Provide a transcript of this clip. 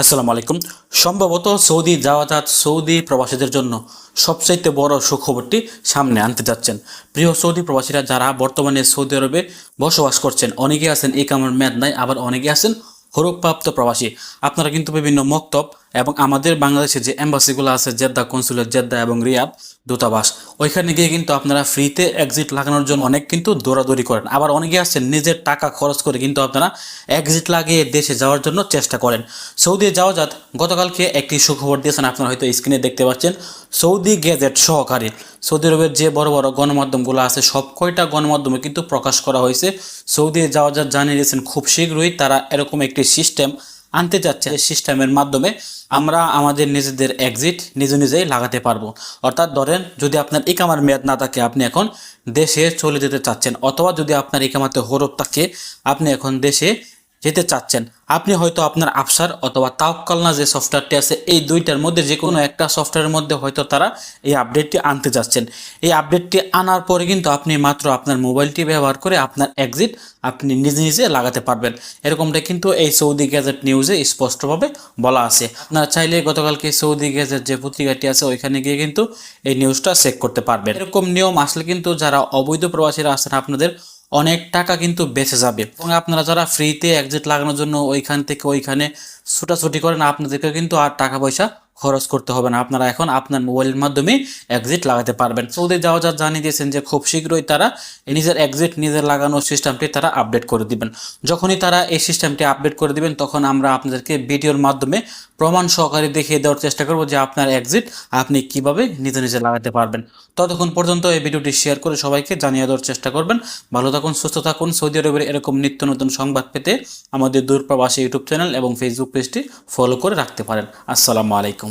আসসালামু আলাইকুম। সম্ভবত সৌদি যাওয়াজাত সৌদি প্রবাসীদের জন্য সবচাইতে বড় সুখবরটি সামনে আনতে যাচ্ছেন। প্রিয় সৌদি প্রবাসীরা যারা বর্তমানে সৌদি আরবে বসবাস করছেন অনেকে আছেন এই কামের মেয়াদ নাই, আবার অনেকে আছেন হরুপ্রাপ্ত প্রবাসী। আপনারা কিন্তু বিভিন্ন মক্তব এবং আমাদের বাংলাদেশে যে এম্বাসিগুলো আছে, জেদ্দা, কনসুলেট, জেদ্দা এবং রিয়াদ দূতাবাস, ওইখানে গিয়ে কিন্তু আপনারা ফ্রিতে এক্সিট লাগানোর জন্য অনেক কিন্তু দৌড়াদৌড়ি করেন। আবার অনেকে আছেন নিজের টাকা খরচ করে কিন্তু আপনারা এক্সিট লাগিয়ে দেশে যাওয়ার জন্য চেষ্টা করেন। সৌদি যাওয়া যাত গতকালকে একটি সুখবর দিয়েছেন, আপনারা হয়তো স্ক্রিনে দেখতে পাচ্ছেন, সৌদি গেজেট সহকারী, সৌদি আরবের যে বড় বড় গণমাধ্যমগুলো আছে, সব কয়টা গণমাধ্যমে কিন্তু প্রকাশ করা হয়েছে। সৌদি যাওয়া যা জানিয়ে দিয়েছেন, খুব শীঘ্রই তারা এরকম একটি সিস্টেম আনতে চাচ্ছে এই সিস্টেমের মাধ্যমে, আমরা আমাদের নিজেদের এক্সিট নিজে নিজেই লাগাতে পারব। অর্থাৎ ধরেন, যদি আপনার ইকামার মেয়াদ না থাকে, আপনি এখন দেশে চলে যেতে চাচ্ছেন, অথবা যদি আপনার ইকামাতে হরফ থাকে, আপনি এখন দেশে যেতে চাচ্ছেন। আপনি হয়তো আপনার আফসার অথবা তাওকালনা যে সফটওয়্যারটি আছে, এই দুইটার মধ্যে যে কোনো একটা সফটওয়্যারের মধ্যে হয়তো তারা এই আপডেটটি আনতে যাচ্ছেন। এই আপডেটটি আনার পরে কিন্তু আপনি মাত্র আপনার মোবাইলটি ব্যবহার করে আপনার এক্সিট আপনি নিজে নিজে লাগাতে পারবেন। এরকমটা কিন্তু এই সৌদি গ্যাজেট নিউজে স্পষ্টভাবে বলা আছে। আপনারা চাইলে গতকালকে সৌদি গ্যাজেট যে পত্রিকাটি আছে, ওইখানে গিয়ে কিন্তু এই নিউজটা চেক করতে পারবেন। এরকম নিয়ম আসলে কিন্তু যারা অবৈধ প্রবাসীরা আছেন, আপনাদের অনেক টাকা কিন্তু বেঁচে যাবে। এবং আপনারা যারা ফ্রিতে এক্সিট লাগানোর জন্য ওইখান থেকে ওইখানে ছুটাছুটি করেন আপনাদেরকে কিন্তু আর টাকা পয়সা খরচ করতে হবে না। আপনারা এখন আপনার মোবাইলের মাধ্যমে এক্সিট লাগাতে পারবেন। সৌদি যাওয়া যা জানিয়ে দিয়েছেন যে, খুব শীঘ্রই তারা নিজের এক্সিট নিজের লাগানোর সিস্টেমটি তারা আপডেট করে দিবেন। যখনই তারা এই সিস্টেমটি আপডেট করে দিবেন, তখন আমরা আপনাদেরকে ভিডিওর মাধ্যমে প্রমাণ সহকারে দেখিয়ে দেওয়ার চেষ্টা করব যে আপনার এক্সিট আপনি কীভাবে নিজে নিজে লাগাতে পারবেন। ততক্ষণ পর্যন্ত এই ভিডিওটি শেয়ার করে সবাইকে জানিয়ে দেওয়ার চেষ্টা করবেন। ভালো থাকুন, সুস্থ থাকুন। সৌদি আরবের এরকম নিত্য নতুন সংবাদ পেতে আমাদের দূরপ্রবাসী ইউটিউব চ্যানেল এবং ফেসবুক পেজটি ফলো করে রাখতে পারেন। আসসালামু আলাইকুম।